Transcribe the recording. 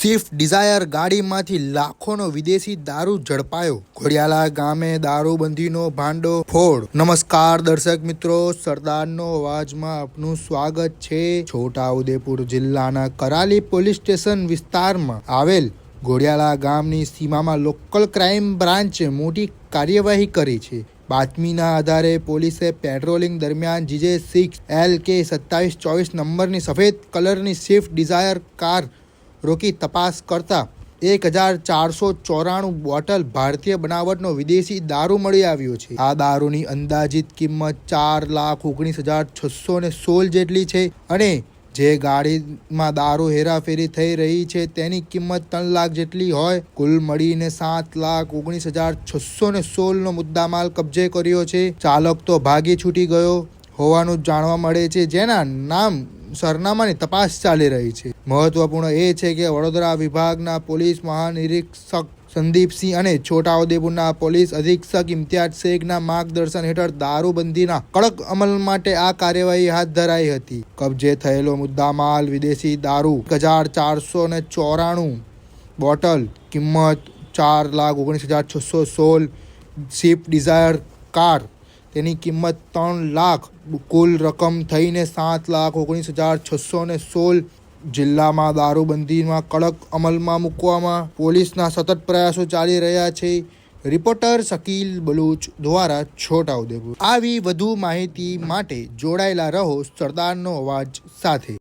Swift Dzire ગાડીમાંથી લાખોનો વિદેશી દારૂ ઝડપાયો. ઘોડિયાલા ગામે દારૂબંધીનો ભાંડો ફોડ. નમસ્કાર દર્શક મિત્રો, સરદારનો અવાજમાં આપનું સ્વાગત છે. છોટાઉદેપુર જિલ્લાના કરાલી પોલીસ સ્ટેશન વિસ્તારમાં આવેલ ઘોડિયાલા ગામની સીમામાં લોકલ ક્રાઇમ બ્રાન્ચે મોટી કાર્યવાહી કરી છે. બાતમીના આધારે પોલીસે પેટ્રોલિંગ દરમિયાન જીજે સિક્સ એલ કે સત્તાવીસ ચોવીસ નંબરની સફેદ કલરની સ્વિફ્ટ ડિઝાયર કાર રોકી તપાસ કરતા એક હજાર ચારસો ચોરાણું બોટલ ભારતીય બનાવટનો વિદેશી દારૂ મળી આવ્યો છે. આ દારૂની અંદાજિત કિંમત ચાર લાખ ઓગણીસ હજાર છસો ને સોળ જેટલી છે અને જે ગાડીમાં દારૂ હેરાફેરી થઈ રહી છે તેની કિંમત ત્રણ લાખ જેટલી હોય. કુલ મળીને સાત લાખ ઓગણીસ હજાર છસો ને સોળનો મુદ્દામાલ કબજે કર્યો છે. ચાલક તો ભાગી છૂટી ગયો હોવાનું જાણવા મળે છે જેના નામ સરનામાની તપાસ ચાલી રહી છે. મહત્વપૂર્ણ એ છે કે વડોદરા વિભાગના પોલીસ મહાનિરીક્ષક સંદીપસિંહ અને છોટાઉદેપુરના પોલીસ અધિક્ષક ઇમ્તિયાઝ શેખના માર્ગદર્શન હેઠળ દારૂબંધીના કડક અમલ માટે આ કાર્યવાહી હાથ ધરાઈ હતી. કબજે થયેલો મુદ્દામાલ, વિદેશી દારૂ, એક હજાર ચારસો ને ચોરાણું બોટલ, કિંમત ચાર લાખ ઓગણીસ હજાર છસો સોળ સ્વિફ્ટ ડિઝાયર કાર તેની કિંમત ત્રણ લાખ. કુલ રકમ થઈને સાત લાખ ઓગણીસ હજાર છસો ને સોળ. જિલ્લામાં દારૂબંધીમાં કડક અમલમાં મૂકવામાં પોલીસના સતત પ્રયાસો ચાલી રહ્યા છે. રિપોર્ટર શકીલ બલુચ દ્વારા છોટાઉદેપુર. આવી વધુ માહિતી માટે જોડાયેલા રહો સરદારનો અવાજ સાથે.